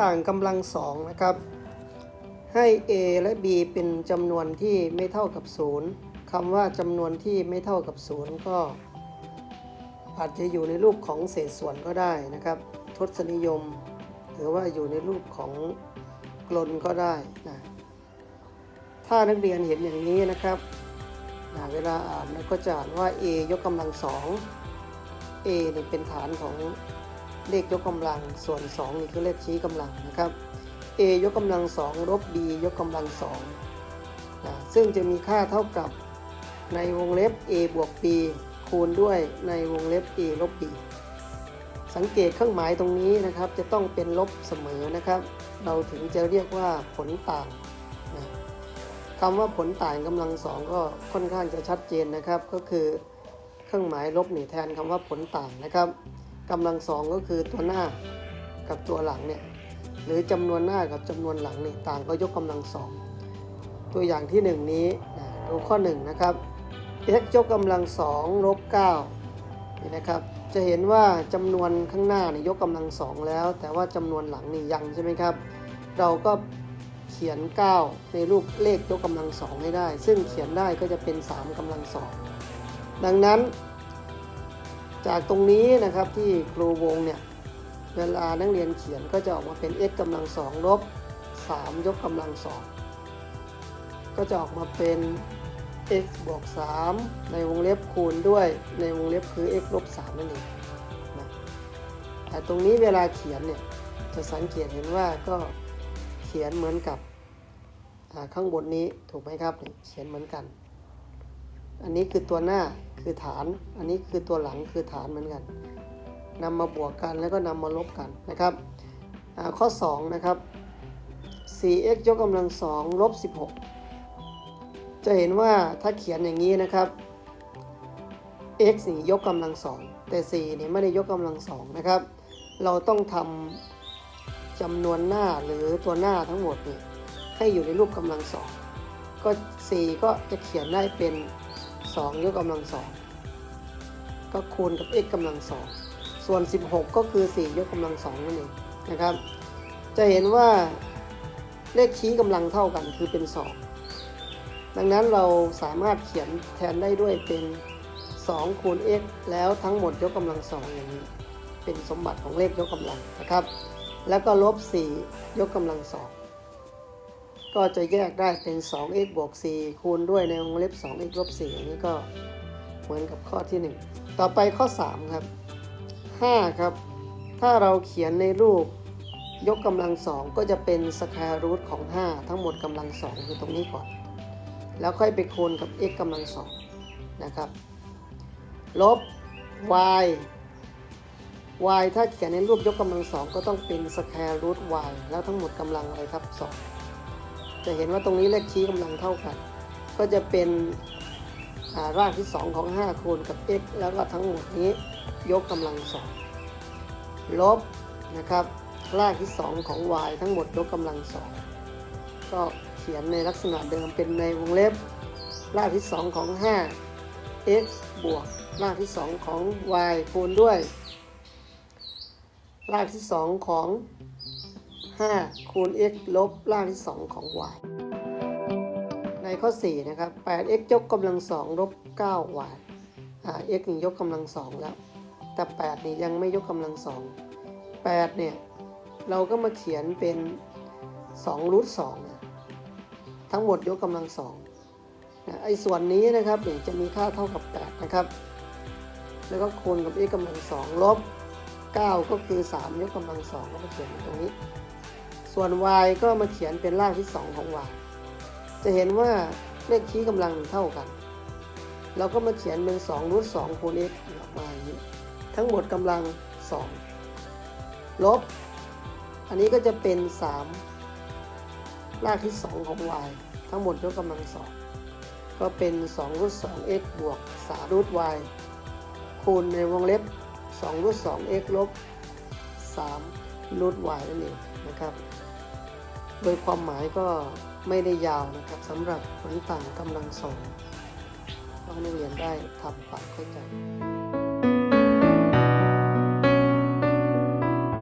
ต่างกำลังสองนะครับ ให้ a และ b เป็นจำนวนที่ไม่เท่ากับ 0คำว่าจำนวนที่ไม่เท่ากับ 0 ก็ อาจจะอยู่ในรูปของเศษส่วนก็ได้นะครับ ทศนิยม หรือว่าอยู่ในรูปของกลนก็ได้นะถ้านักเรียนเห็นอย่างนี้นะครับนะเวลาอ่านเราก็จะอ่านว่า a ยกกำลังสอง a เป็นฐานของ เลขยกกำลังส่วน 2 นี่คือเลขชี้กำลังนะครับ a ยกกำลัง2ลบ b ยกกำลัง2นะซึ่งจะมีค่าเท่ากับในวงเล็บ a บวก b คูณด้วยในวงเล็บ a ลบ b สังเกตเครื่องหมายตรงนี้นะครับ จะต้องเป็นลบเสมอนะครับ เราถึงจะเรียกว่าผลต่างนะคำว่าผลต่างกำลังสองก็ค่อนข้างจะชัดเจนนะครับ ก็คือเครื่องหมายลบนี่แทนคำว่าผลต่างนะครับ กำลังสองก็คือตัวหน้ากับตัวหลังเนี่ยหรือจำนวนหน้ากับจำนวนหลังนี่ต่างก็ยกกำลังสองตัวอย่างที่ 1 นี้นะดูข้อ1นะครับ x ยกกำลังสองลบ9นี่นะครับจะเห็นว่าจำนวนข้างหน้านี่ยกกำลังสองแล้ว แต่ว่าจำนวนหลังนี่ยังใช่ไหมครับ เราก็เขียน 9 ในรูปเลขยกกำลังสองให้ได้ ซึ่งเขียนได้ก็จะเป็น 3กำลังสองดังนั้น จากตรงนี้นะครับที่ครูวงเนี่ยเวลานักเรียนเขียนก็จะออกมาเป็น x กำลังสองลบ3ยกกำลังสองก็จะออกมาเป็น x บวก3ในวงเล็บคูณด้วยในวงเล็บคือ x ลบ3นั่นเองนะแต่ตรงนี้เวลาเขียนเนี่ยจะสังเกตเห็นว่าก็เขียนเหมือนกับข้างบนนี้ถูกไหมครับนี่เขียนเหมือนกัน อันนี้คือตัวหน้าคือฐาน อันนี้คือตัวหลังคือฐานเหมือนกันนำมาบวกกันแล้วก็นำมาลบกันนะครับข้อ 2 นะครับ 4x ยกกำลัง2ลบ 16 จะเห็นว่าถ้าเขียนอย่างนี้นะครับ x นี่ยกกำลัง2แต่ 4 นี่ไม่ได้ยกกำลัง2นะครับ เราต้องทำจำนวนหน้าหรือตัวหน้าทั้งหมดนี่ให้อยู่ในรูปกำลัง2ก็ 4 ก็จะเขียนได้เป็น 2 ยกกำลัง2ก็คูณกับ x กำลัง2ส่วน 16 ก็คือ 4 ยกกำลังสองนั่นเองนะครับ จะเห็นว่าเลขชี้กำลังเท่ากันคือเป็น 2 ดังนั้นเราสามารถเขียนแทนได้ด้วยเป็น2คูณ x แล้วทั้งหมดยกกำลังสองอย่างนี้เป็นสมบัติของเลขยกกำลังนะครับ แล้วก็ลบ 4 ยกกำลังสอง ก็จะแยกได้เป็น 2x บวก 4 คูณด้วยในวงเล็บ 2x ลบ4อันนี้ก็เหมือนกับข้อที่ 1 ต่อไปข้อ 3 ครับ 5 ครับ ถ้าเราเขียนในรูปยกกำลังสองก็จะเป็นสแควร์รูทของ 5 ทั้งหมดกำลังสองคือตรงนี้ก่อน แล้วค่อยไปคูณกับ x กำลังสองนะครับ ลบ y y ถ้าเขียนในรูปยกกำลังสองก็ต้องเป็นสแควร์รูท y แล้วทั้งหมดกำลังอะไรครับ 2 จะเห็นว่าตรงนี้เลขชี้กำลังเท่ากัน ก็จะเป็นารากที่ 2 ของ 5 คูณกับ x แล้วก็ทั้งหมดนี้ยกกำลังสองลบนะครับรากที่ 2 ของ y ทั้งหมดยกกำลังสองก็เขียนในลักษณะเดิมเป็นในวงเล็บ รากที่ 2 ของ 5 x บวก รากที่ 2 ของ y คูณด้วย รากที่ 2 ของ 5 คูณ x ลบรากที่ 2 ของ y ในข้อ 4 นะครับ 8x ยกกำลัง 2 ลบ 9y อ่า x นี่ยกกำลังสองแล้ว แต่ 8 นี่ยังไม่ยกกำลังสอง8เนี่ย เราก็มาเขียนเป็น2รูท2นะทั้งหมดยกกำลังสองนะไอ้ส่วนนี้นะครับเนี่ยจะมีค่าเท่ากับ 8 นะครับ แล้วก็คูณกับ x กำลังสองลบ9 ก็คือ 3 ยกกำลังสองก็มาเขียนตรงนี้ ส่วน y ก็มาเขียนเป็นรากที่ 2 ของ y จะเห็นว่าเลขชี้กำลังเท่ากัน เราก็มาเขียนเป็น2รูท2คูณ x ออกมาอย่างนี้ ทั้งหมดกำลัง 2 ลบ อันนี้ก็จะเป็น 3 รากที่ 2 ของ y ทั้งหมดยกกำลัง 2 ก็เป็น2รูท2 x บวก3รูท y คูณในวงเล็บ2รูท2 x ลบ3รูท y นั่นเองนะครับ โดยความหมายก็ไม่ได้ยาวนะครับสำหรับผลต่างกำลังสองให้นักเรียนได้ทำความเข้าใจ